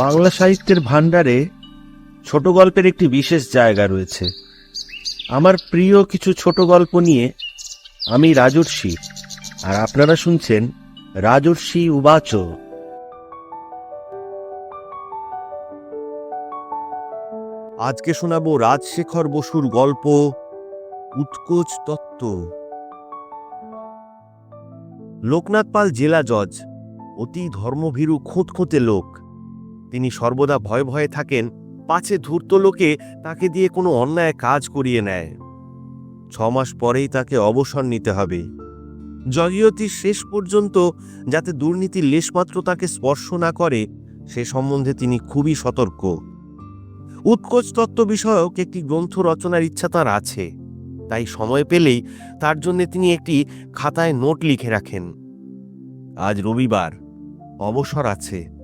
বাংলা সাহিত্যের ভাণ্ডারে ছোট গল্পের একটি বিশেষ জায়গা রয়েছে। আমার প্রিয় কিছু ছোট গল্প নিয়ে আমি রাজর্ষি, আর আপনারা শুনছেন রাজর্ষি উবাচ। আজকে শোনাবো রাজশেখর বসুর গল্প, উৎকোচ তত্ত্ব। লোকনাথ পাল জেলা জজ, অতি ধর্মভীরু, খুঁতখুঁতে লোক। তিনি সর্বদা ভয়ে ভয়ে থাকেন, পাছে ধূর্ত লোকে তাকে দিয়ে কোনো অন্যায় কাজ করিয়ে নেয়। ছ মাস পরেই তাকে অবসর নিতে হবে। জগিয়তির শেষ পর্যন্ত যাতে দুর্নীতির লেশমাত্র তাকে স্পর্শ না করে, সে সম্বন্ধে তিনি খুবই সতর্ক। উৎকোচ তত্ত্ব বিষয়ক একটি গ্রন্থ রচনার ইচ্ছা তার আছে। তাই সময় পেলেই তার জন্য তিনি একটি খাতায় নোট লিখে রাখেন। আজ রবিবার। অবসর আছে।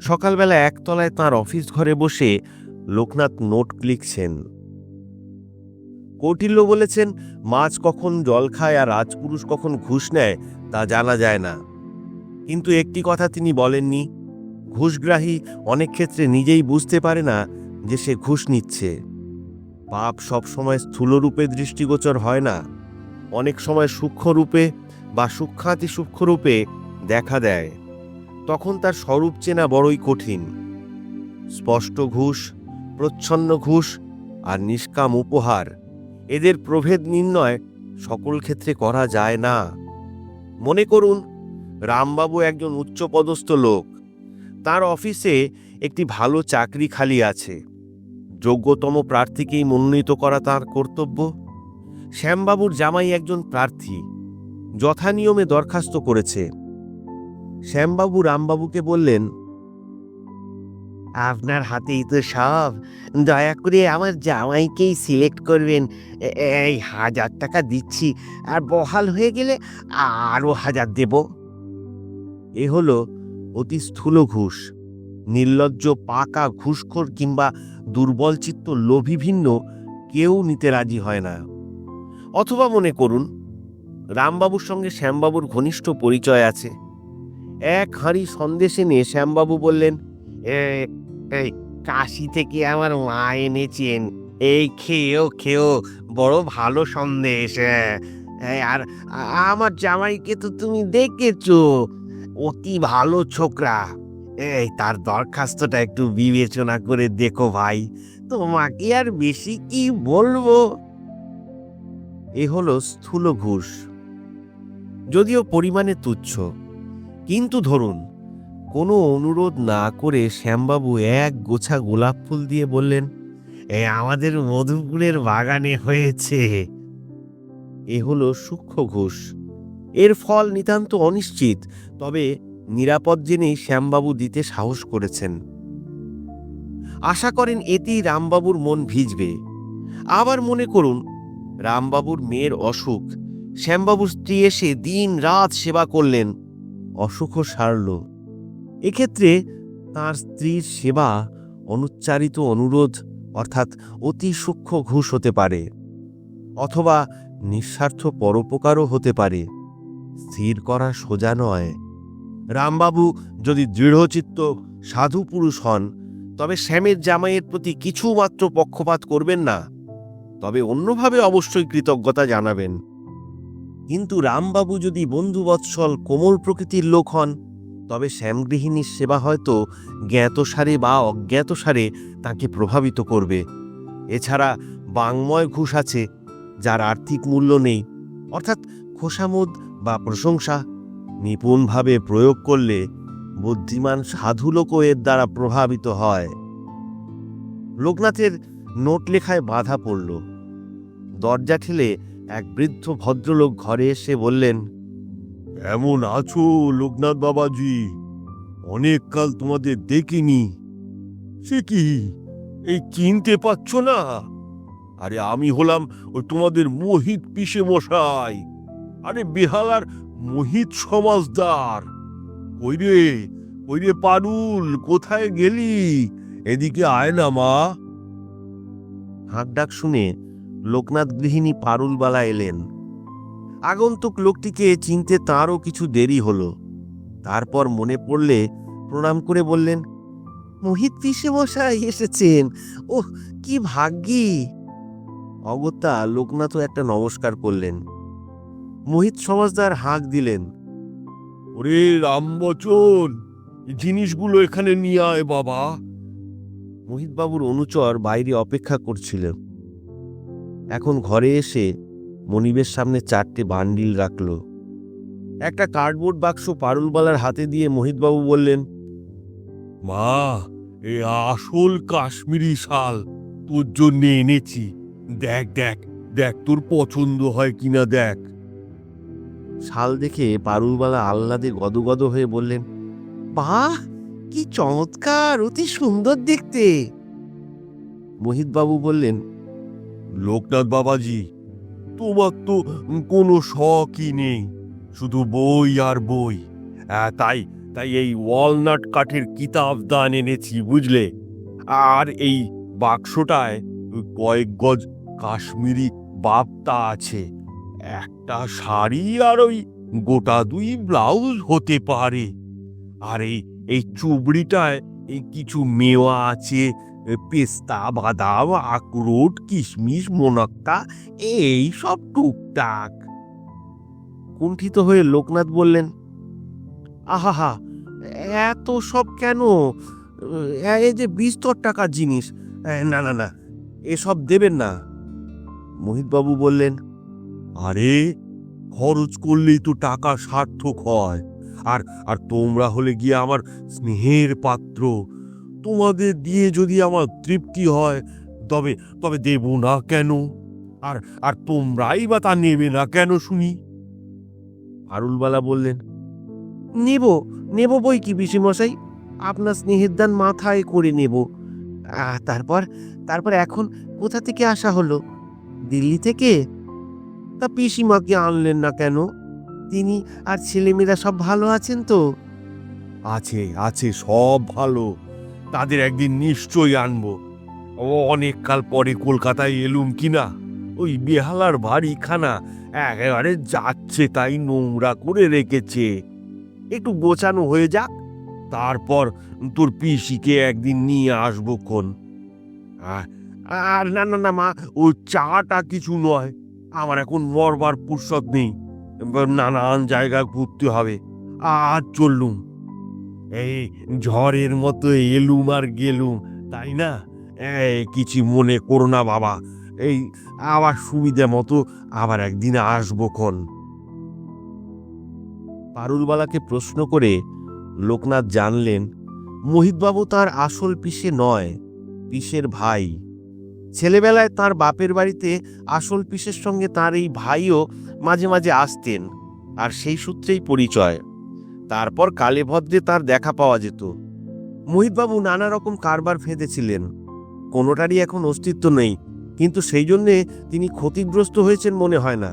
সকালবেলা একতলায় তার অফিস ঘরে বসে লোকনাথ নোট লিখছেন। কৌটিল্য বলেছেন, মাছ কখন জল খায় আর রাজপুরুষ কখন ঘুষ নেয়, তা জানা যায় না। কিন্তু একটি কথা তিনি বলেননি, ঘুষগ্রাহী অনেক ক্ষেত্রে নিজেই বুঝতে পারে না যে সে ঘুষ নিচ্ছে। পাপ সবসময় স্থূলরূপে দৃষ্টিগোচর হয় না। অনেক সময় সূক্ষ্মরূপে বা সূক্ষ্মাতি সূক্ষ্মরূপে দেখা দেয়। তখন তার স্বরূপ চেনা বড়ই কঠিন। স্পষ্ট ঘুষ, প্রচ্ছন্ন ঘুষ আর নিষ্কাম উপহার, এদের প্রভেদ নির্ণয় সকল ক্ষেত্রে করা যায় না। মনে করুন, রামবাবু একজন উচ্চপদস্থ লোক। তার অফিসে একটি ভালো চাকরি খালি আছে। যোগ্যতম প্রার্থীকেই মনোনীত করা তার কর্তব্য। শ্যামবাবুর জামাই একজন প্রার্থী। যথানিয়মে দরখাস্ত করেছে। শ্যামবাবু রামবাবুকে বললেন আপনার হাতেই তো সব। দয়া করে আমার জামাইকেই সিলেক্ট করবেন। এই হাজার টাকা দিচ্ছি। আর বহাল হয়ে গেলে আরও হাজার দেব। এ হলো অতি স্থূল ঘুষ। নির্লজ্জ পাকা ঘুষখোর কিংবা দুর্বলচিত্ত লোভী ভিন্ন কেউ নিতে রাজি হয় না। অথবা মনে করুন রামবাবুর সঙ্গে শ্যামবাবুর ঘনিষ্ঠ পরিচয় আছে। এক হাঁড়ি সন্দেশ এনে শ্যামবাবু বললেন এই কাশি থেকে আমার মা এনেছেন। এই খেয়েও খেয়েও বড় ভালো সন্দেশ হ্যাঁ। আর আমার জামাইকে তো তুমি দেখেছ, অতি ভালো ছোকরা। এই তার দরখাস্তটা একটু বিবেচনা করে দেখো ভাই, তোমাকে আর বেশি কি বলব? এ হলো স্থূল ঘুষ। যদিও পরিমাণে তুচ্ছ কিন্তু ধরুন, কোনো অনুরোধ না করে শ্যামবাবু এক গোছা গোলাপ ফুল দিয়ে বললেন এই আমাদের মধুপুরের বাগানে হয়েছে। এ হলো সূক্ষ্ম ঘুষ। এর ফল নিতান্ত অনিশ্চিত, তবে নিরাপদ জেনেই শ্যামবাবু দিতে সাহস করেছেন। আশা করেন এতেই রামবাবুর মন ভিজবে। আবার মনে করুন, রামবাবুর মেয়ের অসুখ, শ্যামবাবুর স্ত্রী এসে দিন রাত সেবা করলেন। অসুখও সারল। এক্ষেত্রে তার স্ত্রীর সেবা অনুচ্চারিত অনুরোধ, অর্থাৎ অতি সূক্ষ্ম ঘুষ হতে পারে, অথবা নিঃস্বার্থ পরোপকারও হতে পারে। স্থির করা সোজা নয়। রামবাবু যদি দৃঢ়চিত্ত সাধু পুরুষ হন, তবে শ্যামের জামাইয়ের প্রতি কিছুমাত্র পক্ষপাত করবেন না। তবে অন্যভাবে অবশ্যই কৃতজ্ঞতা জানাবেন। কিন্তু রামবাবু যদি বন্ধুবৎসল কোমল প্রকৃতির লোক হন, তবে শ্যামগৃহিণীর সেবা হয়তো জ্ঞাতসারে বা অজ্ঞাতসারে তাকে প্রভাবিত করবে। এছাড়া বাংময় ঘুষ আছে, যার আর্থিক মূল্য নেই। অর্থাৎ খোসামোদ বা প্রশংসা নিপুণভাবে প্রয়োগ করলে বুদ্ধিমান সাধু লোকও এর দ্বারা প্রভাবিত হয়। লোকনাথের নোট লেখায় বাধা পড়ল। দরজা ঠেলে এক বৃদ্ধ ভদ্রলোক ঘরে এসে বললেন এমন আছো লোকনাথ বাবাজি? অনেক কাল তোমাদের দেখিনি। সে কি? এই চিনতে পারছ না? আরে আমি হলাম ওই তোমাদের মোহিত পিসে মশাই আরে বেহালার মোহিত সমাজদার। ওই রে ওই রে পারুল কোথায় গেলি? এদিকে আয় না মা। হাঁক ডাক শুনে লোকনাথ গৃহিণী পারুলবালা এলেন। আগন্তুক লোকটিকে চিনতে তাঁরও কিছু দেরি হলো। তারপর মনে পড়লে প্রণাম করে বললেন মোহিত পিসে মশাই এসেছেন। ওহ কি ভাগ্যি! অগত্যা লোকনাথও একটা নমস্কার করলেন। মোহিত সমাজদার হাঁক দিলেন ওরে রামবচন জিনিসগুলো এখানে নিয়ে আয় বাবা। মোহিতবাবুর অনুচর বাইরে অপেক্ষা করছিলেন। এখন ঘরে এসে মনিবের সামনে চারটে বান্ডিল রাখল। একটা কার্ডবোর্ড বাক্স পারুলবালার হাতে দিয়ে মোহিতবাবু বললেন মা এ আসল কাশ্মীরি শাল তোর জন্য এনেছি। দেখ দেখ দেখ তোর পছন্দ হয় কিনা দেখ। শাল দেখে পারুলবালা আহ্লাদে গদগদ হয়ে বললেন বাহ কি চমৎকার অতি সুন্দর দেখতে। মোহিতবাবু বললেন লোকনাথ বাবাজি, তোমার তো কোনো শখই নেই, শুধু বই আর বই। তাই তাই এই ওয়ালনাট কাঠের কিতাব দান এনেছি, বুঝলে? আর এই বাক্সটায় কয়েক গজ কাশ্মীরি বাপ্তা আছে। একটা শাড়ি আর ওই গোটা দুই ব্লাউজ হতে পারে। আর এই এই চুবড়িটায় এই কিছু মেওয়া আছে পেস্তা বাদাম আখরোট কিশমিশ মোনাক্কা এই সব টুকটাক। কুণ্ঠিত হয়ে লোকনাথ বললেন আহাহা এত সব কেন? এ, যে বিস্তর টাকার জিনিস। না না না এসব দেবেন না। মোহিতবাবু বললেন আরে খরচ করলেই তো টাকা সার্থক হয়। আর আর তোমরা হলে গিয়ে আমার স্নেহের পাত্র। তোমাদের দিয়ে যদি আমার তৃপ্তি হয় তবে তবে দেব না কেন? আর আর তোমরাই বা তা নেবে না কেন শুনি? আরুলবালা বললেন নেব নেব বই কি পিসিমশাই? আপনার স্নেহের দান মাথায় করে নেব। তারপর তারপর এখন কোথা থেকে আসা হলো? দিল্লি থেকে? তা পিসিমাকে আনলেন না কেন? তিনি আর ছেলেমেয়েরা সব ভালো আছেন তো? আছে আছে সব ভালো। তাদের একদিন নিশ্চয়ই আনব। ও অনেক কাল পরে কলকাতায় এলুম কিনা? ওই বেহালার বাড়িখানা একেবারে যাচ্ছে তাই নোংরা করে রেখেছে। একটু গোছানো হয়ে যাক, তারপর তোর পিসিকে একদিন নিয়ে আসব কোন আর- না না না, মা, ও চাটা কিছু নয়। আমার এখন মরবার ফুরসত নেই। নানান জায়গায় ঘুরতে হবে। আর চললুম। এই ঝড়ের মতো এলুম আর গেলুম, তাই না? এই কিছু মনে করো না বাবা, এই আবার সুবিধে মতো আবার একদিন আসব খন। পারুলবালাকে প্রশ্ন করে লোকনাথ জানলেন, মোহিতবাবু তার আসল পিসে নয়, পিসের ভাই। ছেলেবেলায় তার বাপের বাড়িতে আসল পিসের সঙ্গে তার এই ভাইও মাঝে মাঝে আসতেন, আর সেই সূত্রেই পরিচয়। তারপর কালে ভদ্রে তার দেখা পাওয়া যেত। মোহিতবাবু নানা রকম কারবার ফেঁদেছিলেন। কোনোটারই এখন অস্তিত্ব নেই, কিন্তু সেই জন্যে তিনি ক্ষতিগ্রস্ত হয়েছেন মনে হয় না।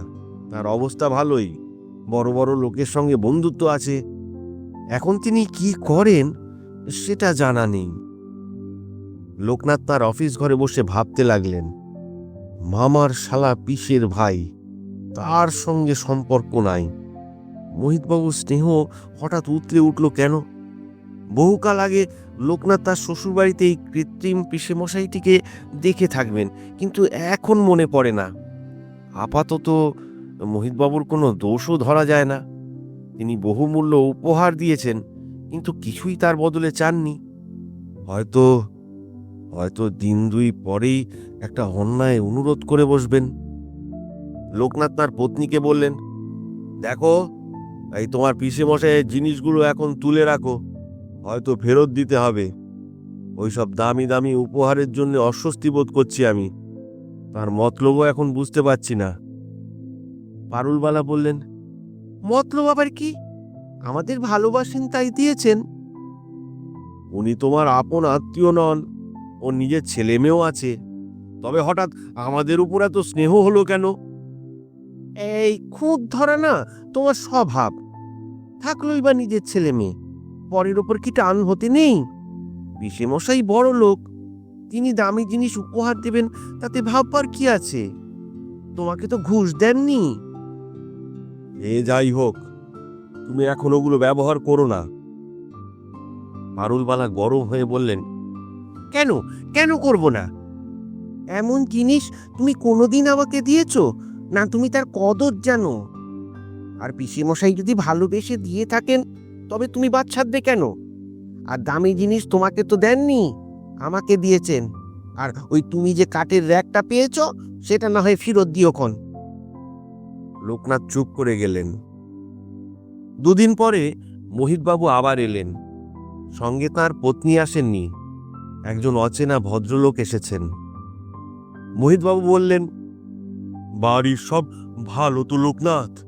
তার অবস্থা ভালোই, বড় বড় লোকের সঙ্গে বন্ধুত্ব আছে। এখন তিনি কি করেন, সেটা জানা নেই। লোকনাথ তার অফিস ঘরে বসে ভাবতে লাগলেন, মামার শালা পিসের ভাই, তার সঙ্গে সম্পর্ক নাই। মোহিতবাবুর স্নেহ হঠাৎ উতলে উঠল কেন? বহুকাল আগে লোকনাথ তার শ্বশুরবাড়িতে এই কৃত্রিম পিসে মশাইটিকে দেখে থাকবেন, কিন্তু এখন মনে পড়ে না। আপাতত মোহিতবাবুর কোনো দোষও ধরা যায় না। তিনি বহুমূল্য উপহার দিয়েছেন, কিন্তু কিছুই তার বদলে চাননি। হয়তো হয়তো দিন দুই পরেই একটা অন্যায় অনুরোধ করে বসবেন। লোকনাথ তার পত্নীকে বললেন, দেখো এই তোমার পিসে মশাইয়ের জিনিসগুলো এখন তুলে রাখো। হয়তো ফেরত দিতে হবে। ওইসব দামি দামি উপহারের জন্য অস্বস্তি বোধ করছি আমি। তার মতলবও এখন বুঝতে পারছি না। পারুলবালা বললেন মতলব আবার কি? আমাদের ভালোবাসেন তাই দিয়েছেন। উনি তোমার আপন আত্মীয় নন ও নিজের ছেলে মেয়েও আছে। তবে হঠাৎ আমাদের উপর এত স্নেহ হলো কেন? এই খুদ ধরা না তোমার স্বভাব। থাকলোই বা নিজের ছেলে মেয়ে। পরের ওপর কি টান হতে নেই? বিষেমশাই বড় লোক। তিনি দামি জিনিস উপহার দেবেন তাতে ভাববার কি আছে? তোমাকে তো ঘুষ দেননি। এ যাই হোক তুমি এখন ওগুলো ব্যবহার করো না। পারুলবালা গরম হয়ে বললেন কেন? কেন করব না? এমন জিনিস তুমি কোনোদিন আমাকে দিয়েছ? না তুমি তার কদর জানো? আর পিসিমশাই যদি ভালোবেসে দিয়ে থাকেন, তবে তুমি ছাড়বে কেন? আর দামি জিনিস তোমাকে তো দেননি, আমাকে দিয়েছেন। আর ওই তুমি যে কাঠের র্যাকটা পেয়েছ, সেটা না হয় ফেরত দিও খন লোকনাথ চুপ করে গেলেন। দুদিন পরে মোহিতবাবু আবার এলেন। সঙ্গে তার পত্নী আসেননি। একজন অচেনা ভদ্রলোক এসেছেন। মোহিতবাবু বললেন, বাড়ির সব ভালো তো লোকনাথ?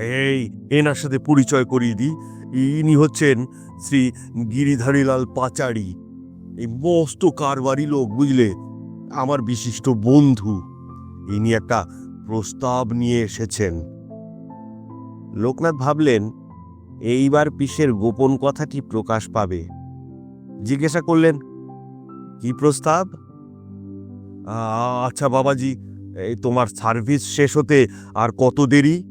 এই, এনার সাথে পরিচয় করিয়ে দিই। ইনি হচ্ছেন শ্রী গিরিধারীলাল পাচারি। এই মস্ত কারবারি লোক, বুঝলে? আমার বিশিষ্ট বন্ধু। ইনি একটা প্রস্তাব নিয়ে এসেছেন। লোকনাথ ভাবলেন, এইবার পিসের গোপন কথাটি প্রকাশ পাবে। জিজ্ঞাসা করলেন, কি প্রস্তাব? আচ্ছা বাবাজি, এই তোমার সার্ভিস শেষ হতে আর কত দেরি?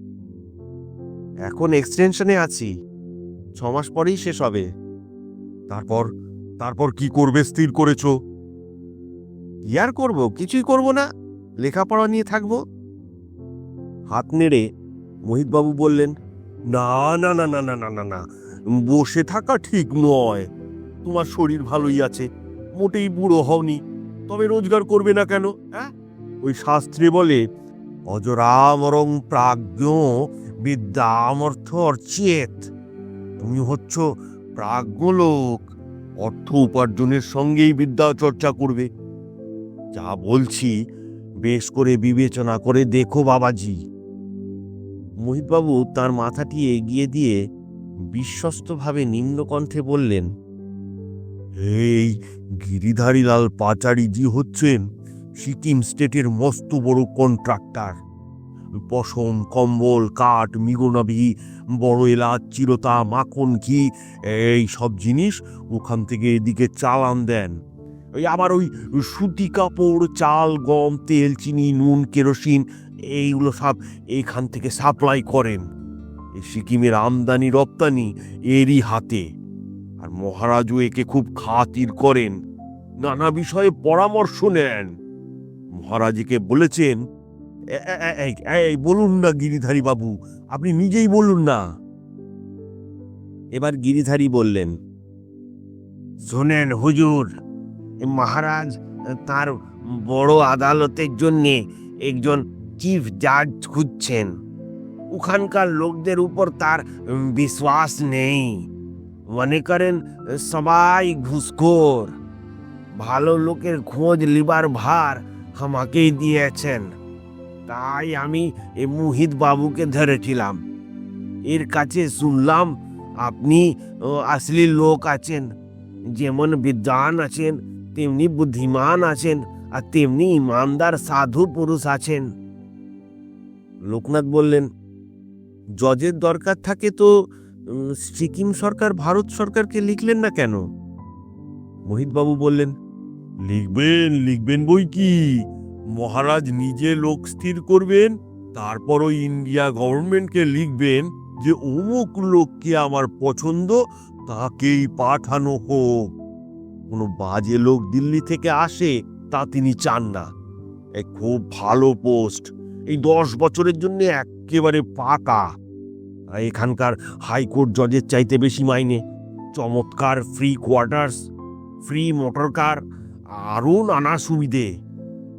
এখন এক্সটেনশনে আছি। ছ মাস পরেই শেষ হবে। তারপর তারপর কি করবে স্থির করেছ? কি আর করব? কিছুই করব না। লেখাপড়া নিয়ে থাকব। হাত নেড়ে মোহিতবাবু বললেন, না না না না না না না না। বসে থাকা ঠিক নয়। তোমার শরীর ভালোই আছে। মোটেই বুড়ো হওনি। তবে রোজগার করবে না কেন হ্যাঁ ওই শাস্ত্রে বলে, অজরামরং প্রাজ্ঞ বিদ্যামর্থ অর্চেত। তুমি হচ্ছ প্রাজ্ঞ লোক অর্থ উপার্জনের সঙ্গেই বিদ্যা চর্চা করবে। যা বলছি বেশ করে বিবেচনা করে দেখো বাবাজি। মোহিতবাবু তার মাথাটি এগিয়ে দিয়ে বিশ্বস্তভাবে নিম্নকণ্ঠে বললেন, এই গিরিধারীলাল পাচারিজি হচ্ছেন সিকিম স্টেটের মস্ত বড় কন্ট্রাক্টর। পশম, কম্বল, কাঠ মিগোনাবি বড় এলাচ, চিরতা, মাখন, ঘি, এই সব জিনিস ওখান থেকে এদিকে চালান দেন। ওই আবার ওই সুতি কাপড়, চাল, গম, তেল, চিনি, নুন, কেরোসিন, এইগুলো সব এইখান থেকে সাপ্লাই করেন। সিকিমের আমদানি, রপ্তানি এরই হাতে। আর মহারাজও একে খুব খাতির করেন। নানা বিষয়ে পরামর্শ নেন। মহারাজকে বলেছেন "এ- এ- এ- এই- বলুন না গিরিধারী বাবু, আপনি নিজেই বলুন না। এবার গিরিধারী বললেন, শোনেন হুজুর মহারাজ তার বড় আদালতের জন্যে একজন চিফ জাজ খুঁজছেন। ওখানকার লোকদের উপর তার বিশ্বাস নেই। মনে করেন সবাই ঘুষখোর। ভালো লোকের খোঁজ লিবার ভার আমাকেই দিয়েছেন। তাই আমি এ মুহিত বাবুকে ধরেছিলাম। এর কাছে শুনলাম আপনি আসলি লোক আছেন। যেমন বিদ্বান আছেন, তেমনি বুদ্ধিমান আছেন, আর তেমনি ইমানদার সাধু পুরুষ আছেন। লোকনাথ বললেন, জজের দরকার থাকে তো সিকিম সরকার, ভারত সরকারকে লিখলেন না কেন? মোহিতবাবু বললেন, লিখবেন লিখবেন বই কি? মহারাজ নিজে লোক স্থির করবেন তারপর ওই ইন্ডিয়া গভর্নমেন্টকে লিখবেন যে অমুক লোককে আমার পছন্দ, তাকেই পাঠানো হোক। কোনো বাজে লোক দিল্লি থেকে আসে, তা তিনি চান না। এ খুব ভালো পোস্ট। এই দশ বছরের জন্য একেবারে পাকা। এখানকার হাইকোর্ট জজের চাইতে বেশি মাইনে। চমৎকার free quarters free motor car আরও নানা সুবিধে।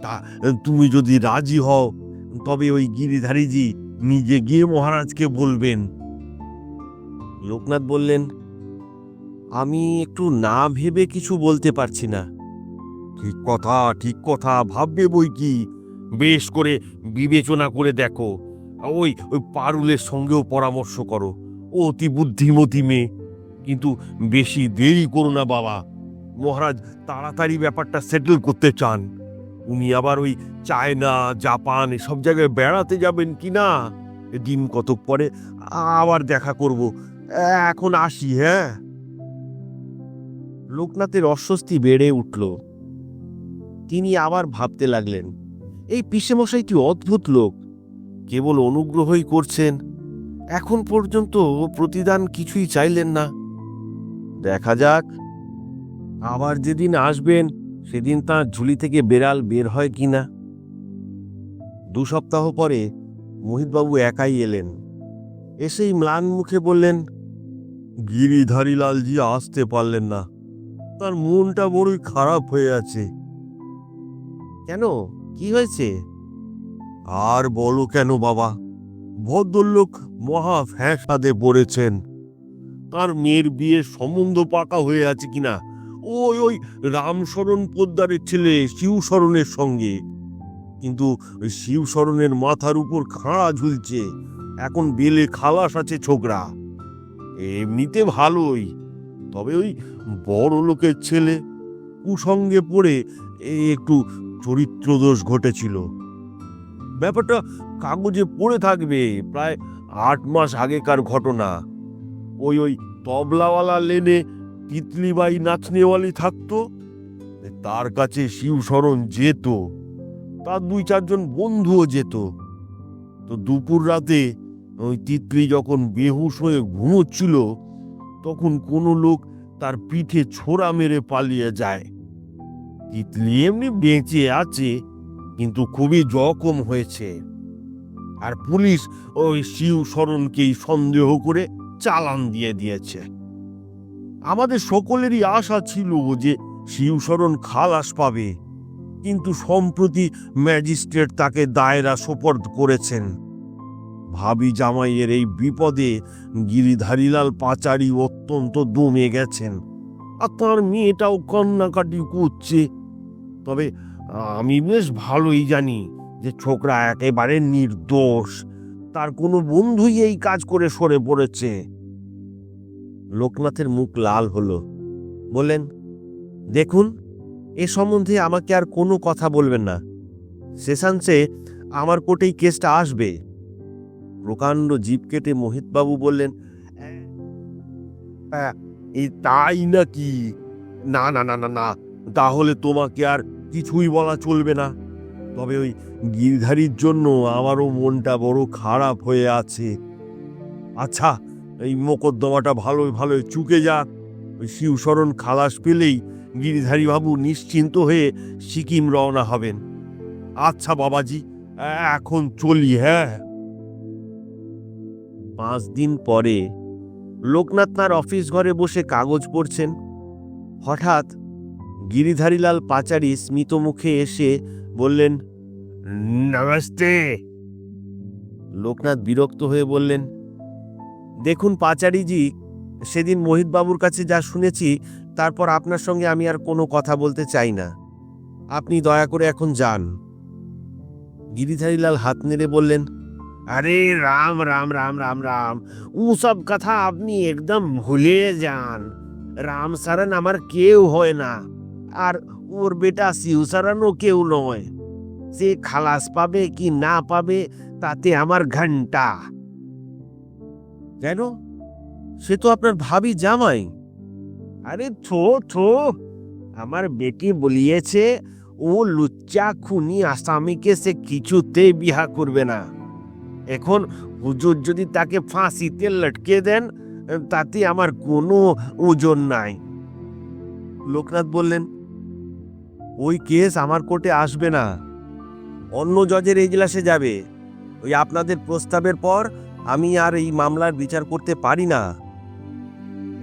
তা তুমি যদি রাজি হও তবে ওই গিরিধারীজি নিজে গিয়ে মহারাজকে বলবেন। লোকনাথ বললেন আমি একটু না ভেবে কিছু বলতে পারছি না। ঠিক কথা ঠিক কথা ভাববে বই কি? বেশ করে বিবেচনা করে দেখো। ওই ওই পারুলের সঙ্গেও পরামর্শ করো। অতি বুদ্ধিমতী মেয়ে। কিন্তু বেশি দেরি করো না বাবা। মহারাজ তাড়াতাড়ি ব্যাপারটা সেটেল করতে চান। উনি আবার ওই চায়না, জাপান এসব জায়গায় বেড়াতে যাবেন কি না? দিন কতক পরে আবার দেখা করব। এখন আসি হ্যাঁ? লোকনাথের অস্বস্তি বেড়ে উঠল। তিনি আবার ভাবতে লাগলেন, এই পিসেমশাইটি অদ্ভুত লোক। কেবল অনুগ্রহই করছেন। এখন পর্যন্ত প্রতিদান কিছুই চাইলেন না। দেখা যাক, আবার যেদিন আসবেন সেদিন তাঁর ঝুলি থেকে বেড়াল বের হয় কি না? দু সপ্তাহ পরে মোহিতবাবু একাই এলেন। এসেই ম্লান মুখে বললেন গিরিধারী লালজি আসতে পারলেন না। তার মনটা বড়ই খারাপ হয়ে আছে। কেন? কি হয়েছে? আর বলো কেন বাবা? ভদ্রলোক মহা ফ্যাসাদে পড়েছেন। তার মেয়ের বিয়ের সম্বন্ধ পাকা হয়ে আছে কিনা ওই ওই রামশরণ পোদ্দারের ছেলে শিবশরণের সঙ্গে। কিন্তু শিবশরণের মাথার উপর খাঁড়া ঝুলছে। এখন বেলে খালাস আছে ছোকরা। এমনিতে ভালোই। তবে ওই বড় লোকের ছেলে কুসঙ্গে পড়ে একটু চরিত্রদোষ ঘটেছিল। ব্যাপারটা কাগজে পড়ে থাকবে প্রায় আট মাস আগেকার ঘটনা। ওই ওই তবলাওয়ালা লেনে তিতলিবাই নাচনেওয়ালি থাকতো তার কাছে শিবশরণ যেত, তার দুই চারজন বন্ধুও যেত। তো দুপুর রাতে ওই তিতলি যখন বেহুশ হয়ে ঘুমোচ্ছিল, তখন কোনো লোক তার পিঠে ছোড়া মেরে পালিয়ে যায়। তিতলি এমনি বেঁচে আছে, কিন্তু খুবই জখম হয়েছে। আর পুলিশ ওই শিব শরণকেই সন্দেহ করে চালান দিয়ে দিয়েছে। আমাদের সকলেরই আশা ছিল যে শিবশরণ খালাস পাবে। কিন্তু সম্প্রতি ম্যাজিস্ট্রেট তাকে দায়রা সোপর্দ করেছেন। ভাবি জামাইয়ের এই বিপদে গিরিধারীলাল পাচারি অত্যন্ত দমে গেছেন আর তার মেয়েটাও কান্নাকাটি করছে। তবে আমি বেশ ভালোই জানি যে ছোকরা একেবারে নির্দোষ, তার কোনো বন্ধুই এই কাজ করে সরে পড়েছে। লোকনাথের মুখ লাল হল। বললেন, দেখুন, এ সম্বন্ধে আমাকে আর কোনো কথা বলবেন না। শেষাংশে আমার কোর্টেই কেসটা আসবে। প্রকাণ্ড জিপ কেটে মোহিতবাবু বললেন এই তাই নাকি? না না না না না, তাহলে তোমাকে আর কিছুই বলা চলবে না। তবে ওই গিরধারীর জন্য আমারও মনটা বড় খারাপ হয়ে আছে। আচ্ছা এই মোকদ্দমাটা ভালোই ভালোই চুকে যাক। ওই শিবশরণ খালাস পেলেই গিরিধারী বাবু নিশ্চিন্ত হয়ে সিকিম রওনা হবেন। আচ্ছা বাবাজি এখন চলি হ্যাঁ। পাঁচ দিন পরে লোকনাথ তার অফিস ঘরে বসে কাগজ পড়ছেন। হঠাৎ গিরিধারীলাল পাচারি স্মিত মুখে এসে বললেন নমস্তে। লোকনাথ বিরক্ত হয়ে বললেন দেখুন পাচারিজি, সেদিন মোহিতবাবুর কাছে যা শুনেছি, তারপর আপনার সঙ্গে আমি আর কোনো কথা বলতে চাই না। আপনি দয়া করে এখন যান। গিরিধারীলাল হাত নেড়ে বললেন, আরে রাম রাম রাম রাম রাম ও সব কথা আপনি একদম ভুলে যান। রাম সারান আমার কেউ হয় না, আর ওর বেটা শিউ সারানও কেউ নয়। সে খালাস পাবে কি না পাবে, তাতে আমার ঘণ্টা। কেন? সে তো আপনার ভাবি জামাই। আরে থো থো। আমার বেটি বলিয়েছে ও লুচ্চা খুনি আসামিকে সে কিছুতেই বিহা করবে না। এখন হুজুর যদি তাকে ফাঁসিতে লটকে দেন তাতে আমার কোনো ওজন নাই। লোকনাথ বললেন ওই কেস আমার কোর্টে আসবে না। অন্য জজের এজলাসে যাবে। ওই আপনাদের প্রস্তাবের পর আমি আর এই মামলার বিচার করতে পারি না।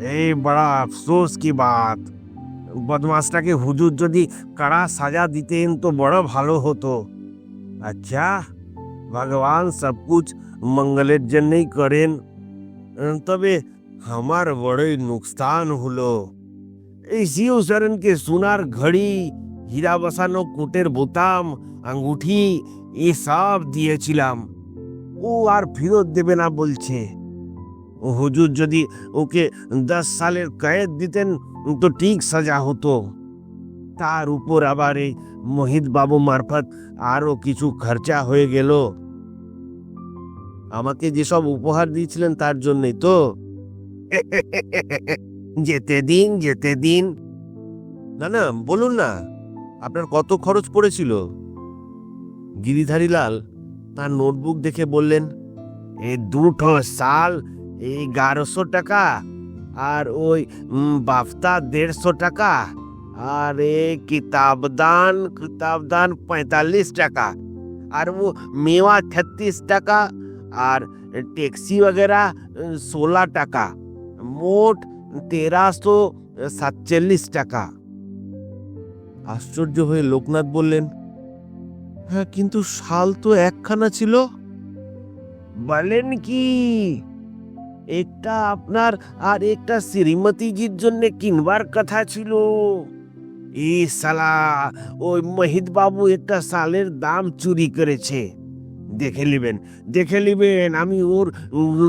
এই বড় আফসোস কি বাত। বদমাসটাকে হুজুর যদি কড়া সাজা দিতেন তো বড় ভালো হতো। আচ্ছা ভগবান সব কুছ মঙ্গলের জন্যই করেন। উম, তবে আমার বড়ই নুকসান হলো। এই শিব শরণকে সোনার ঘড়ি হীরা বসানো কোটের বোতাম আঙ্গুঠি এসব দিয়েছিলাম। ও আর ফেরত দেবে না বলছে। ও হুজুর যদি ওকে দশ সালের কয়েদ দিতেন, তো ঠিক সাজা হতো। তার উপর আবার এই মোহিত বাবু মারফত আরও কিছু খরচা হয়ে গেল। আমাকে যেসব উপহার দিয়েছিলেন, তার জন্যই তো। যেতে দিন যেতে দিন। না না, বলুন না, আপনার কত খরচ পড়েছিল? গিরিধারীলাল তার নোটবুক দেখে বললেন এই দুটো সাল এগারোশো টাকা আর ওই উম, বাফতা দেড়শো টাকা अरे किताब दान किताब दान पैंतालीस टका और वो मेवा छत्तीस टका और टैक्सी वगैरह सोलह टका मोट तेरह सौ सातचल्लिस টাকা আশ্চর্য হয়ে লোকনাথ বললেন হ্যাঁ কিন্তু শাল তো একখানা ছিল। বলেন কি? একটা আপনার আর একটা শ্রীমতীজির জন্য কিনবার কথা ছিল। এ সালা ওই মহিত বাবু একটা সালের দাম চুরি করেছে। দেখে নেবেন দেখে নেবেন, আমি ওর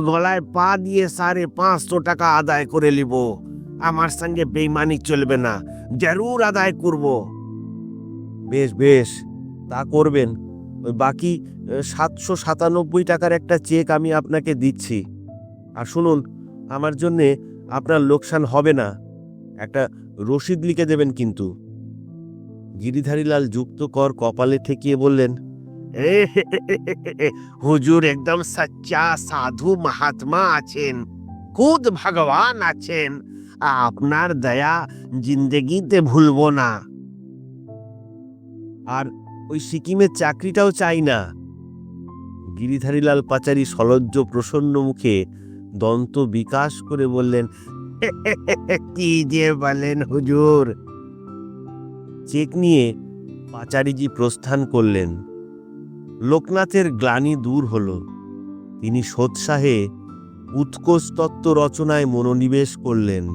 গলায় পা দিয়ে সাড়ে পাঁচশো টাকা আদায় করে নিব। আমার সঙ্গে বেইমানি চলবে না, জরুর আদায় করব। বেশ বেশ। তা করবেন। ওই বাকি সাতশো সাতানব্বই টাকার একটা চেক আমি আপনাকে দিচ্ছি। আর শুনুন, আমার জন্যে আপনার লোকসান হবে না। একটা রসিদ লিখে দেবেন কিন্তু। গিরিধারীলাল যুক্ত কর কপালে ঠেকিয়ে বললেন হুজুর একদম সচ্চা সাধু মহাত্মা আছেন, খুদ ভগবান আছেন। আপনার দয়া জিন্দগিতে ভুলবো না। আর ওই সিকিমের চাকরিটাও চাই না। গিরিধারীলাল পাচারি সলজ্জ প্রসন্ন মুখে দন্ত বিকাশ করে বললেন কি যে বলেন হুজুর? চেক নিয়ে পাচারিজি প্রস্থান করলেন। লোকনাথের গ্লানি দূর হল। তিনি সোৎসাহে উৎকোষ তত্ত্ব রচনায় মনোনিবেশ করলেন।